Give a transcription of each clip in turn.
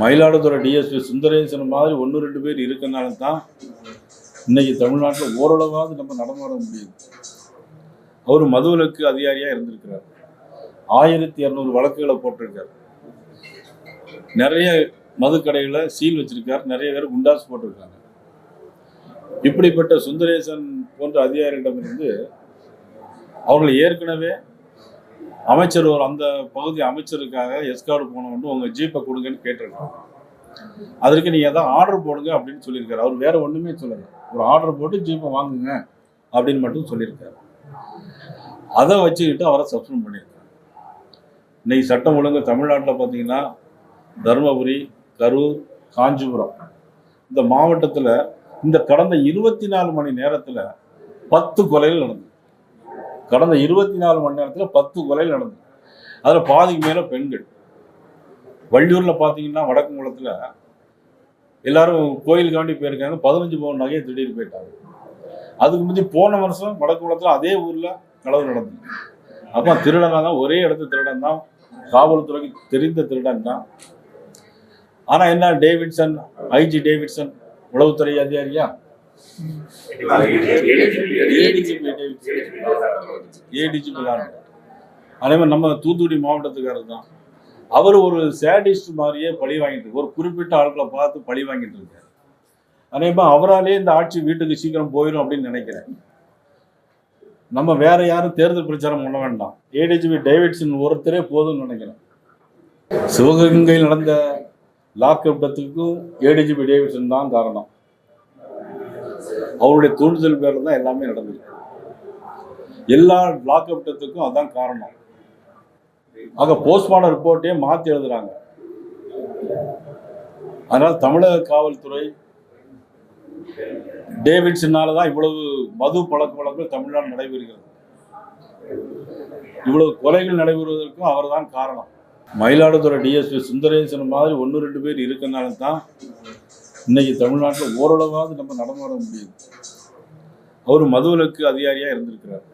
Mayiladuthurai DSP Sundaresan மாதிரி ஒன்று ரெண்டு பேர் இருக்கனால தான் இன்றைக்கி தமிழ்நாட்டில் ஓரளவாவது நம்ம நடமாட முடியுது. அவர் மதுவிலக்கு அதிகாரியாக இருந்திருக்கிறார். ஆயிரத்தி இரநூறு வழக்குகளை போட்டிருக்கார். நிறைய மதுக்கடைகளை சீல் வச்சிருக்கார். நிறைய பேர் குண்டாஸ் போட்டிருக்காங்க. இப்படிப்பட்ட சுந்தரேசன் போன்ற அதிகாரிகளிடமிருந்து அவர்கள் ஏற்கனவே அமைச்சர் ஒரு அந்த பகுதி அமைச்சருக்காக எஸ்கார்டு போனவங்க உங்கள் ஜீப்பை கொடுங்கன்னு கேட்டிருக்காங்க. அதற்கு நீங்கள் எதாவது ஆர்டர் போடுங்க அப்படின்னு சொல்லியிருக்காரு. அவர் வேற ஒன்றுமே சொல்லலை. ஒரு ஆர்டர் போட்டு ஜீப்பை வாங்குங்க அப்படின்னு மட்டும் சொல்லியிருக்காரு. அதை வச்சுக்கிட்டு அவரை சஸ்பெண்ட் பண்ணியிருக்காரு. இன்னைக்கு சட்டம் ஒழுங்கு தமிழ்நாட்டில் பார்த்தீங்கன்னா தருமபுரி கரூர் காஞ்சிபுரம் இந்த மாவட்டத்தில் இந்த கடந்த இருபத்தி நாலு மணி நேரத்தில் பத்து கொலைகள் நடந்தது. கடந்த இருபத்தி நாலு மணி நேரத்தில் பத்து கொலைகள் நடந்தது. அதில் பாதிக்கு மேலே பெண்கள். வள்ளியூரில் பார்த்தீங்கன்னா வடக்கு குளத்தில் எல்லாரும் கோயிலுக்காண்டி போயிருக்காங்க. பதினஞ்சு பவுன் நகையை திடீர்னு போயிட்டாங்க. அதுக்கு முந்தி போன வருஷம் வடக்குங்குளத்தில் அதே ஊரில் களவு நடந்தது. அப்போ திருடனாக தான் ஒரே இடத்து திருடன் தான் காவல்துறைக்கு தெரிந்த திருடன் தான். ஆனால் என்ன டேவிட்சன் ஐஜி டேவிட்சன் உளவுத்துறை அதிகாரியா? ஏடிஜிபி தான். அதே மாதிரி நம்ம தூத்துக்குடி மாவட்டத்துக்காரர் தான். அவர் ஒரு சேடிஸ்ட் மாதிரியே பழி வாங்கிட்டு இருக்கு. ஒரு குறிப்பிட்ட ஆட்களை பார்த்து பழி வாங்கிட்டு இருக்காரு. அதே மாதிரி அவராலே இந்த ஆட்சி வீட்டுக்கு சீக்கிரம் போயிடும் அப்படின்னு நினைக்கிறேன். நம்ம வேற யாரும் தேர்தல் பிரச்சாரம் பண்ண வேண்டாம். ஏடிஜிபி டேவிட்சன் ஒருத்தரே போதும்னு நினைக்கிறேன். சிவகங்கையில் நடந்த லாக் டெத்துக்கும் ஏடிஜிபி டேவிட்சன் தான் காரணம். அவருடைய தூண்டுதல் பேரில் தான் எல்லாமே நடந்திருக்கு எல்லா பிளாக் டெத்துக்கும் அதான் காரணம். ஆக போஸ்ட்மார்டம் ரிப்போர்ட்டே மாற்றி எழுதுறாங்க. அதனால் தமிழக காவல்துறை டேவிட்சனால தான் இவ்வளவு மது பழக்க வழக்குகள் தமிழ்நாடு நடைபெறுகிறது. இவ்வளவு கொலைகள் நடைபெறுவதற்கும் அவர் தான் காரணம். மயிலாடுதுறை டிஎஸ்பி சுந்தரேசன் மாதிரி ஒன்று ரெண்டு பேர் இருக்கனால தான் இன்னைக்கு தமிழ்நாட்டில் ஓரளவாவது நம்ம நடமாட முடியுது. அவர் மதுவிலக்கு அதிகாரியாக இருந்திருக்கிறார்.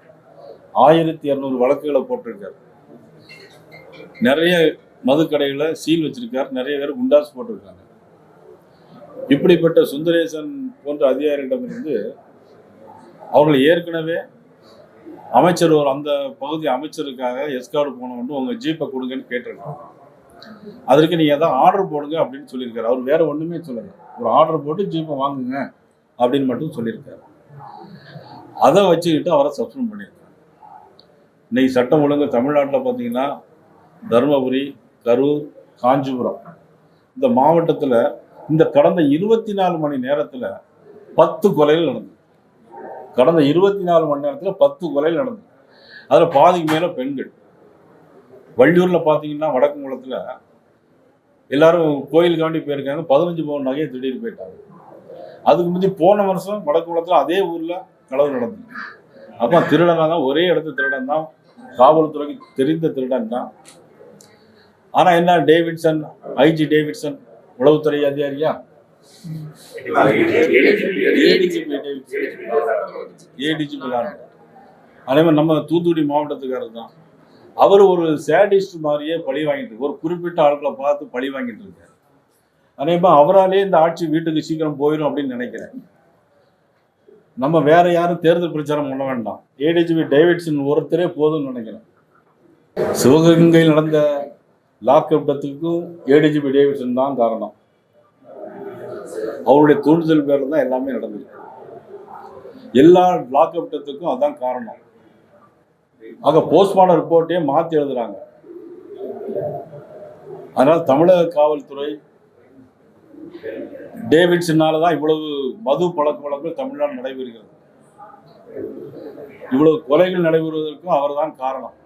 ஆயிரத்தி இரநூறு வழக்குகளை போட்டிருக்கார். நிறைய மதுக்கடைகளை சீல் வச்சிருக்கார். நிறைய பேர் குண்டாஸ் போட்டிருக்காங்க. இப்படிப்பட்ட சுந்தரேசன் போன்ற அதிகாரிகளிடமிருந்து அவர்கள் ஏற்கனவே அமைச்சர் ஒரு அந்த பகுதி அமைச்சருக்காக எஸ்கார்டு போனவன்ட்டு உங்கள் ஜீப்பை கொடுங்கன்னு கேட்டிருக்காங்க அதற்கு நீங்கள் எதாவது ஆர்டர் போடுங்க அப்படின்னு சொல்லியிருக்காரு. அவர் வேற ஒன்றுமே சொல்லலை. ஒரு ஆர்டர் போட்டு ஜீப்பை வாங்குங்க அப்படின்னு மட்டும் சொல்லியிருக்காரு. அதை வச்சுக்கிட்டு அவரை சஸ்பெண்ட் பண்ணியிருக்காங்க இன்னைக்கு சட்டம் ஒழுங்கு தமிழ்நாட்டில் பார்த்தீங்கன்னா தருமபுரி கரூர் காஞ்சிபுரம் இந்த மாவட்டத்தில் இந்த கடந்த இருபத்தி நாலு மணி நேரத்தில் பத்து கொலைகள் நடந்தது. கடந்த இருபத்தி நாலு மணி நேரத்தில் பத்து கொலைகள் நடந்தது. அதில் பாதிக்கு மேலே பெண்கள். வள்ளியூரில் பார்த்தீங்கன்னா வடக்குங்குளத்தில் எல்லாரும் கோயிலுக்காண்டி போயிருக்காங்க. பதினஞ்சு பவுன் நகையை திடீர்னு போயிட்டாங்க. அதுக்கு முந்தி போன வருஷம் வடக்கு மூலத்தில் அதே ஊரில் களவு நடந்தது. அப்போ திருடனாக தான் ஒரே இடத்து திருடன் தான் காவல்துறைக்கு தெரிந்த திருடன் தான். ஆனால் என்ன டேவிட்சன் ஐஜி டேவிட்சன் உளவுத்துறை அதிகாரியா? ஏடிஜிபி ஏடிஜிபி தான். அதே மாதிரி நம்ம தூத்துக்குடி மாவட்டத்துக்காரர் தான். அவர் ஒரு சேடிஸ்ட் மாதிரியே பழி வாங்கிட்டு இருக்கு. ஒரு குறிப்பிட்ட ஆட்களை பார்த்து பழி வாங்கிட்டு இருக்காரு. அதே மாதிரி அவராலே இந்த ஆட்சி வீட்டுக்கு சீக்கிரம் போயிடும் அப்படின்னு நினைக்கிறேன். நம்ம வேற யாரும் தேர்தல் பிரச்சாரம் பண்ண வேண்டாம். ஏடிஜிபி டேவிட்சன் ஒருத்தரே போதும்னு நினைக்கிறேன். சிவகங்கையில் நடந்த லாக் டெத்துக்கும் ஏடிஜிபி டேவிட்சன் தான் காரணம். அவருடைய தூண்டுதல் பேரில் தான் எல்லாமே நடந்திருக்கு. எல்லா லாக் அப்டத்துக்கும் அதான் காரணம். ஆக போஸ்ட்மார்டம் ரிப்போர்ட்டையே மாற்றி எழுதுறாங்க. அதனால் தமிழக காவல்துறை டேவிட்சனால தான் இவ்வளவு மது பழக்க வழக்குகள் தமிழ்நாடு நடைபெறுகிறது. இவ்வளவு கொலைகள் நடைபெறுவதற்கும் அவர்தான் காரணம்.